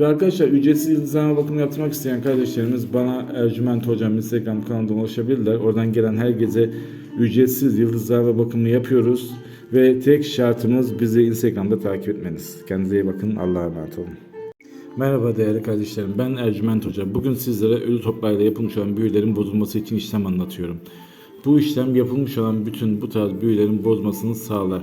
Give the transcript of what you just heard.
Ve arkadaşlar ücretsiz yıldızlama bakımı yaptırmak isteyen kardeşlerimiz bana Ercüment Hocam Instagram kanalından ulaşabilirler. Oradan gelen herkese ücretsiz yıldızlama bakımı yapıyoruz. Ve tek şartımız bizi Instagram'da takip etmeniz. Kendinize iyi bakın. Allah'a emanet olun. Merhaba değerli kardeşlerim. Ben Ercüment Hoca. Bugün sizlere ölü toprağıyla yapılmış olan büyülerin bozulması için işlem anlatıyorum. Bu işlem yapılmış olan bütün bu tarz büyülerin bozmasını sağlar.